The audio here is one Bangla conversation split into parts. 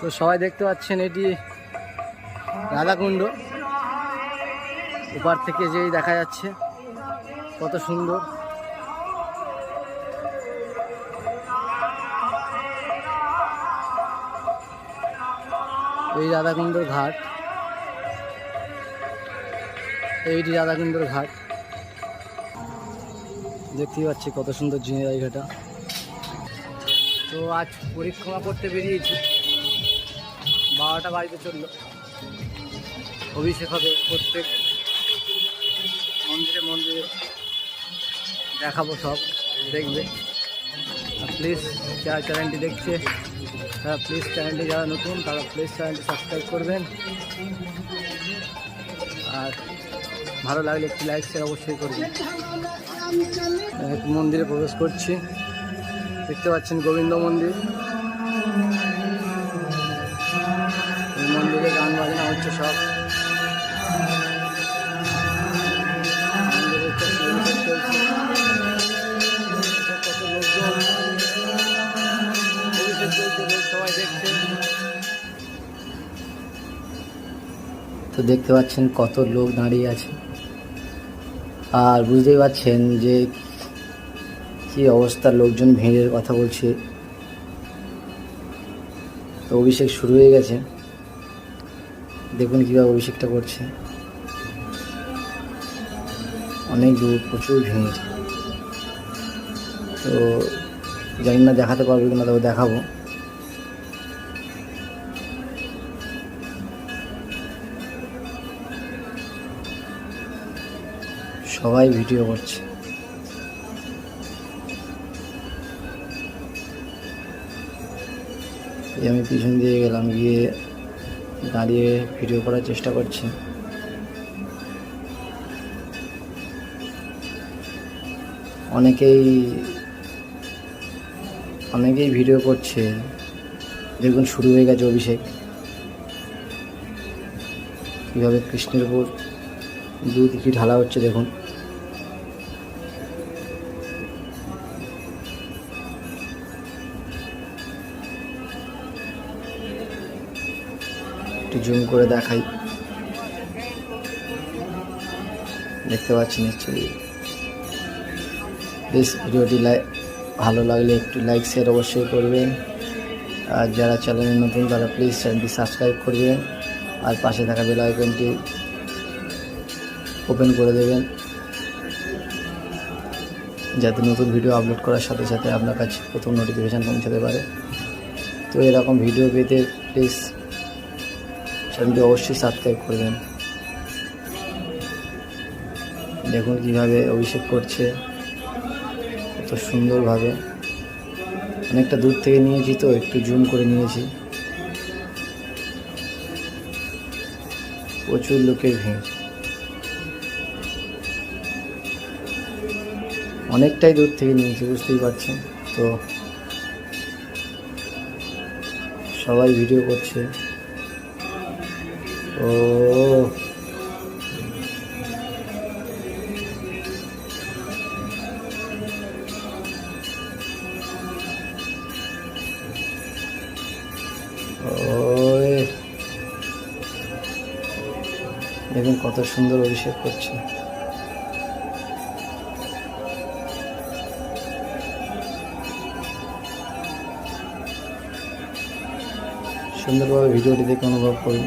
তো সবাই দেখতে পাচ্ছেন এটি রাধাকুণ্ড। ওপার থেকে যেই দেখা যাচ্ছে, কত সুন্দর। এই রাধাকুণ্ডর ঘাট। এইটি রাধাকুণ্ডর ঘাট। দেখতেই পাচ্ছি কত সুন্দর জিনিস জায়গাটা তো আজ পরিক্রমা করতে বেরিয়েছি। বারোটা বাড়িতে চলল। অভিষেক হবে প্রত্যেক মন্দিরে মন্দিরে। দেখাবো সব, দেখবে। প্লিজ যারা চ্যানেলটি দেখছে, তারা প্লিজ চ্যানেলটি যারা নতুন, তারা প্লিজ চ্যানেলটি সাবস্ক্রাইব করবেন। আর ভালো লাগলে একটি লাইক শেয়ার অবশ্যই করবেন। মন্দিরে প্রবেশ করছি। দেখতে পাচ্ছেন গোবিন্দ মন্দির। এই গান বাজনা হচ্ছে সব। তো দেখতে পাচ্ছেন কত লোক দাঁড়িয়ে আছে। আর বুঝতেই পারছেন যে কি অবস্থার লোকজন ভিড়ের কথা বলছে। তো অভিষেক শুরু হয়ে গেছে। দেখুন কীভাবে অভিষেকটা করছে। অনেক দূর প্রচুর ভিড়। তো জানি না দেখাতে পারব কিনা, তবে দেখাবো। সবাই ভিডিও করছে। আমি পিছন দিয়ে গেলাম, গিয়ে দাঁড়িয়ে ভিডিও করার চেষ্টা করছি। অনেকেই অনেকেই ভিডিও করছে। দেখুন, শুরু হয়ে গেছে অভিষেক। কীভাবে কৃষ্ণের উপর দুধ কি ঢালা হচ্ছে দেখুন। জুম করে দেখাই। দেখতে পাচ্ছি নিশ্চয়ই প্লিজ ভিডিওটি ভালো লাগলে একটু লাইক শেয়ার অবশ্যই করবেন। আর যারা চ্যানেলে নতুন, তারা প্লিজ চ্যানেলটি সাবস্ক্রাইব করবেন। আর পাশে থাকা বেল আইকনটি ওপেন করে দেবেন। যাতে নতুন ভিডিও আপলোড করার সাথে সাথে আপনার কাছে প্রথম নোটিফিকেশান পৌঁছাতে পারে। তো এরকম ভিডিও পেতে প্লিজ চ্যানেলটি অবশ্যই সাবস্ক্রাইব করবেন। দেখুন কীভাবে অভিষেক করছে। কত সুন্দরভাবে। অনেকটা দূর থেকে নিয়েছি তো, একটু জুম করে নিয়েছি। প্রচুর লোকের ভিড়। অনেকটাই দূর থেকে নিয়েছি, বুঝতেই পারছেন? তো সবাই ভিডিও করছে। ও দেখুন কত সুন্দর অভিষেক করছে। সুন্দরভাবে ভিডিওটি দেখে অনুভব করুন।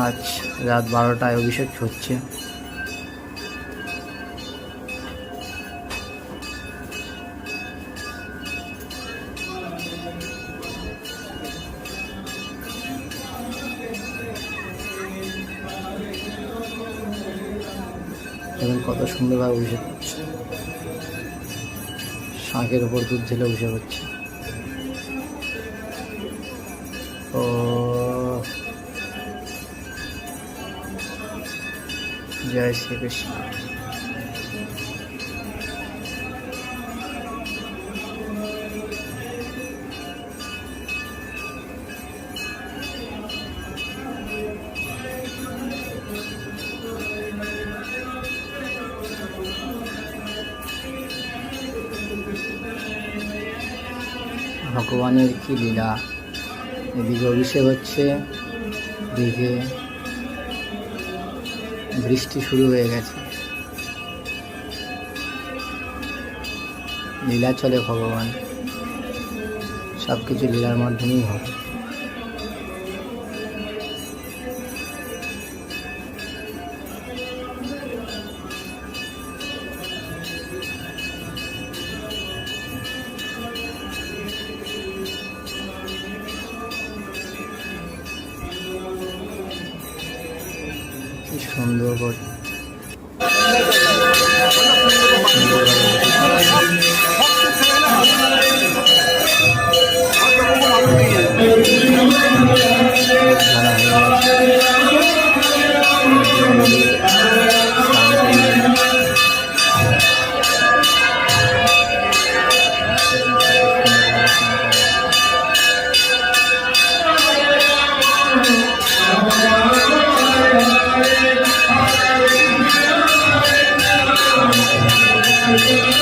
আজ রাত বারোটায় অভিষেক হচ্ছে। দেখুন কত সুন্দরভাবে অভিষেক হচ্ছে। শাঁখের উপর দুধ ঢেলে অভিষেক হচ্ছে। ও জয় শ্রী কৃষ্ণ। ভগবানের কি লীলা? এদিকে অভিষেক হচ্ছে দিকে বৃষ্টি শুরু হয়ে গেছে। লীলা চলে ভগবান। সব কিছু লীলার মাধ্যমেই হয়। সারা হয়ে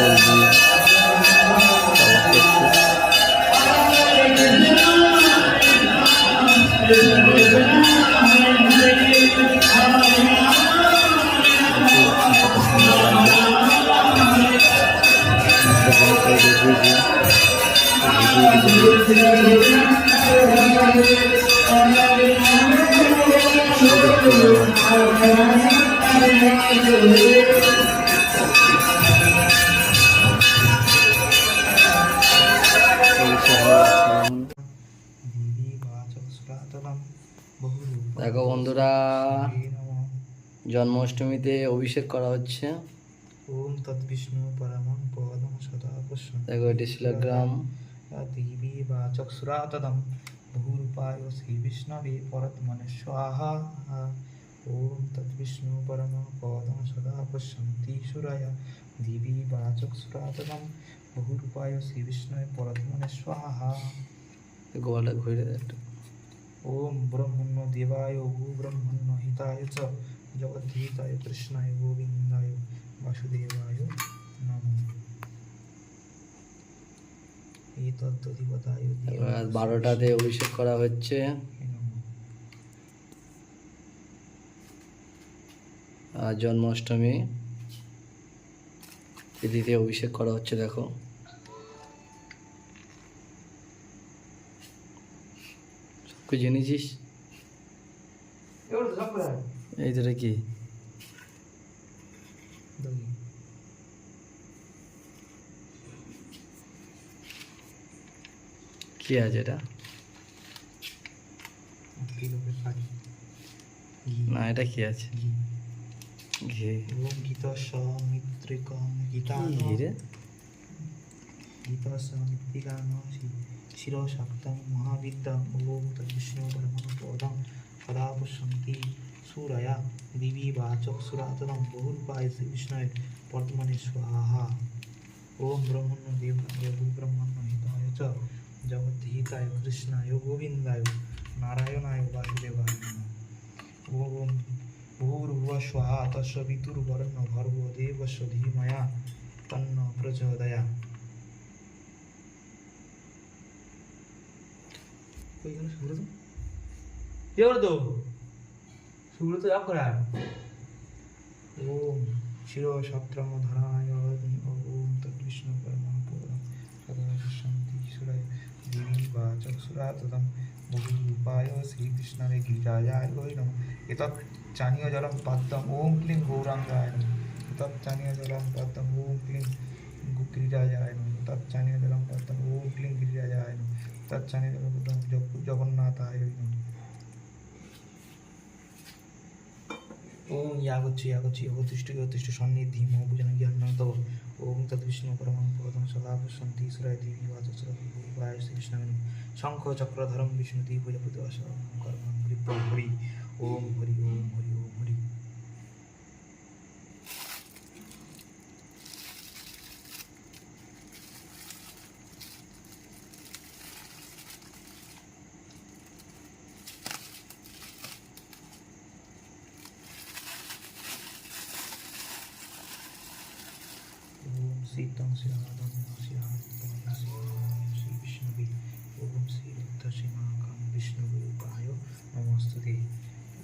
দিয়ে আওয়াজ দেখো বন্ধুরা জন্মাষ্টমীতে অভিষেক করা হচ্ছে। ওম তদ্বিষ্ণু পরমং পদম সদা পুষ্পম দেখো এটি শিলাগ্রাম দেবী বা চক্ষুরাতদম বহুরূপায় শ্রী বিষ্ণবে পরত্মনে স্বাহা। ওম তদ্বিষ্ণু পরমং পদম সদা পশ্যন্তি সুরায়। দেবী বা চক্ষুরাতদম বহুরূপায় শ্রী বিষ্ণবে পরত্মনে স্বাহা। গোয়ালটা ঘুরে একটু। ব্রহ্মণ্য দেবায় গো ব্রহ্মণ্য হিতায় চ জগদ্ধিতায় কৃষ্ণায় গোবিন্দায় বাসুদেবায় নমঃ বারোটাতে অভিষেক করা হচ্ছে। আর জন্মাষ্টমী। তিথিতে অভিষেক করা হচ্ছে দেখো। কিছু জেনেছিস? এই তোরা কি? কি আছে এটা? না এটা কি আছে? ঘি। গীতা সমিত্রিকাম গীতা কি রে? গীতা সমিত্রিকাম শিরশক্তং মহাবিদ্যাম ওম তদ্বিষ্ণু পরমপদম সদা পুষ্যন্তি সুরয়া দিবি বাচক সুরাতদম বহুরূপায় শ্রী বিষ্ণুয় বর্তমানে স্বাহা ওম ব্রহ্মণ্য দেবায় গো ব্রহ্মণ্য হিতায় চ জগদ্ধিতায় কৃষ্ণায় গোবিন্দায় নারায়ণায় বাসুদেবায় নমঃ ওম ভূর্ভুবः स्वः तस्य पितुर्वरुणो भर्गो देवस्य धीमया तन्नो प्रचोदयात् গেল সুব্রত? কে বলতো সুব্রত জব করার ওম শির সপ্তম ধরায় ওম তদ্বিষ্ণু পরম পদম সদা শান্তি, সুরায় দেবী বা চক্ষুরা তদম বহুরূপায় শ্রীকৃষ্ণরে গিরিরাজায় নম। এতৎ চানীয় জলম পদ্মম ওম ক্লিং গৌরাঙ্গায় নম। এতৎ চানীয় জলম পদ্মম ওম ক্লিং গিরিরাজায় নম। এতৎ এতৎ চানীয় জলম পদ্মম জগ- জগন্নাথায় ওই নম ওম ইয়াগচ্ছি ইয়াগচ্ছি অবতিষ্ঠ অতিষ্ঠ সন্নিধি মহাভুজন জ্ঞান তব ওম তদ্বিষ্ণু পরমং পদম সদা পশ্যন্তি সুরায় দেবী বাচস্রয় ভূপায় শ্রীকৃষ্ণ শঙ্খ চক্রধরম বিষ্ণু দেব প্রজাপতি অসরম কর্মং বিপ্র হরি ওম হরি ওম হরি ওম হরি ओम सीतं श्रीराधं श्रीराधितं श्रीराम श्री विष्णुवे ओम श्री रुद्रसीमाकं विष्णुरूपाय नमस्तुते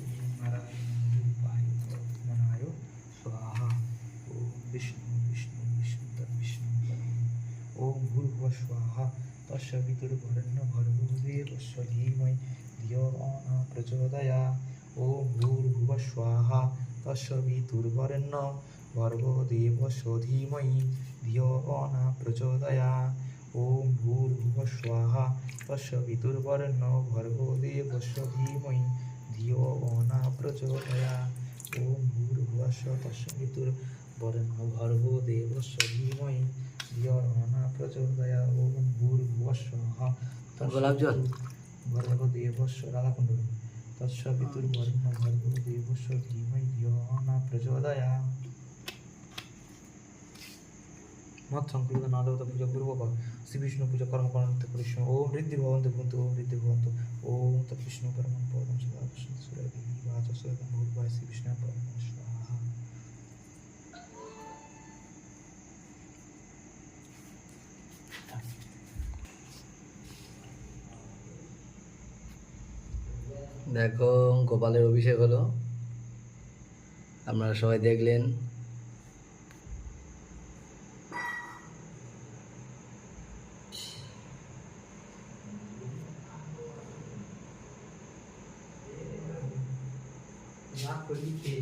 ओम नारायण रूपाय तत्मनाय स्वाहा ओम विष्णु विष्णु विष्णु तद्विष्णु परम ओम भूर्भुवः स्वाहा तस्य विदुर्वरेण्य भर्गो देवस्य धीमहि धियो न प्रचोदया ओम भूर्भुवः स्वाहा तस्य विदुर्वरेण्य ভর্গো দেবস্য ধীমহি ধিও না প্রচোদয়া। ওম ভূর্ভুব স্বাহা তস্য পিতুর্বর্ণ ভর্গো দেবস্য ধীমহি ধিও না প্রচোদয়া। ওম ভূর্ভুবস্য তস্য পিতুর্বর্ণ ভর্গো দেবস্য ধীমহি ধিও না প্রচোদয়া। ওম ভূর্ভুব স্বাহা গোলাপ জল। ভর্গো দেবস্য রাধাকুণ্ড তৎসবিতুর্বর্ণ ভর্গো দেবস্য প্রচোদয়া। মত পূজা পূর্বক শ্রী বিষ্ণু পূজা কৃষ্ণ ওম ঋদ্ধি ওম ঋদ্ধি ওম পরমং সদা দেবী বাচ ভূর্ভায় শ্রী বিষ্ণু পরম দেখো, গোপালের অভিষেক হলো। আপনারা সবাই দেখলেন। না করলি কে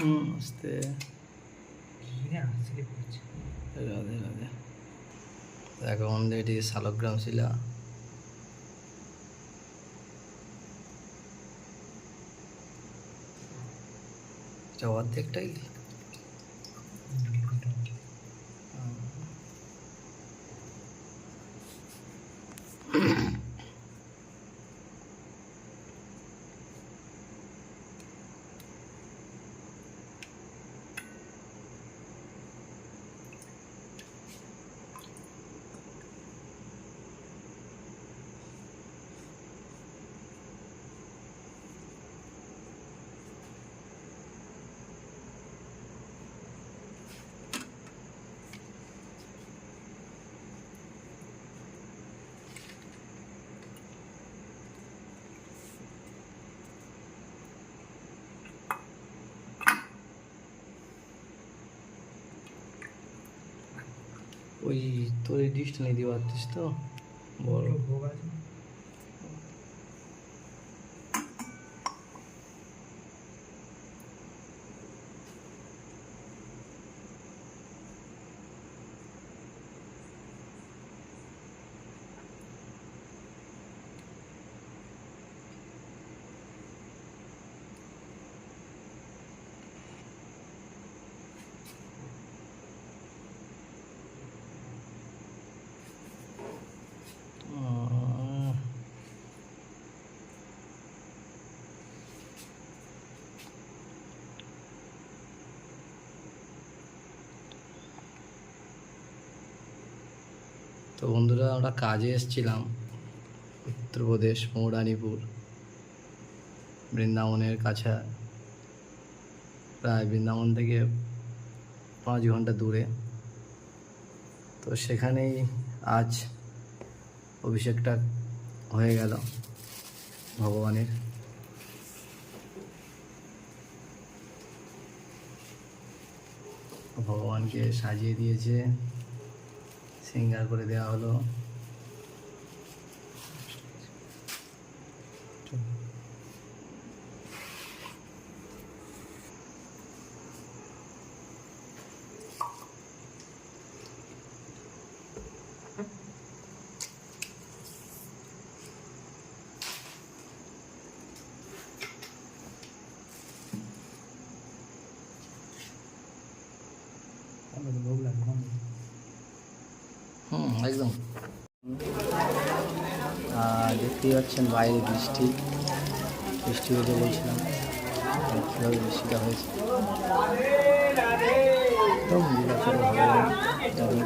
না বদমানি হুম আস্তে ঘিরে আসলে পড়ছে রাধে রাধে। দেখো আমাদের এটি শালগ্রাম শিলা। অর্ধেকটাই? ওই তোর এই ডিশটা নিয়ে দিতে তো? বড় ভোগ আছে। তো বন্ধুরা, আমরা কাজে এসেছিলাম। উত্তরপ্রদেশ, মৌরানীপুর, বৃন্দাবনের কাছে। প্রায় বৃন্দাবন থেকে পাঁচ ঘণ্টা দূরে। তো সেখানেই আজ অভিষেকটা হয়ে গেল ভগবানের। ভগবানকে সাজিয়ে দিয়েছে। সিঙ্গার করে দেওয়া হলো। একদম। দেখতেই পাচ্ছেন বাইরে বৃষ্টি। বৃষ্টি হতে বলছিলাম। কীভাবে বৃষ্টিটা হয়েছে। একদম যেমন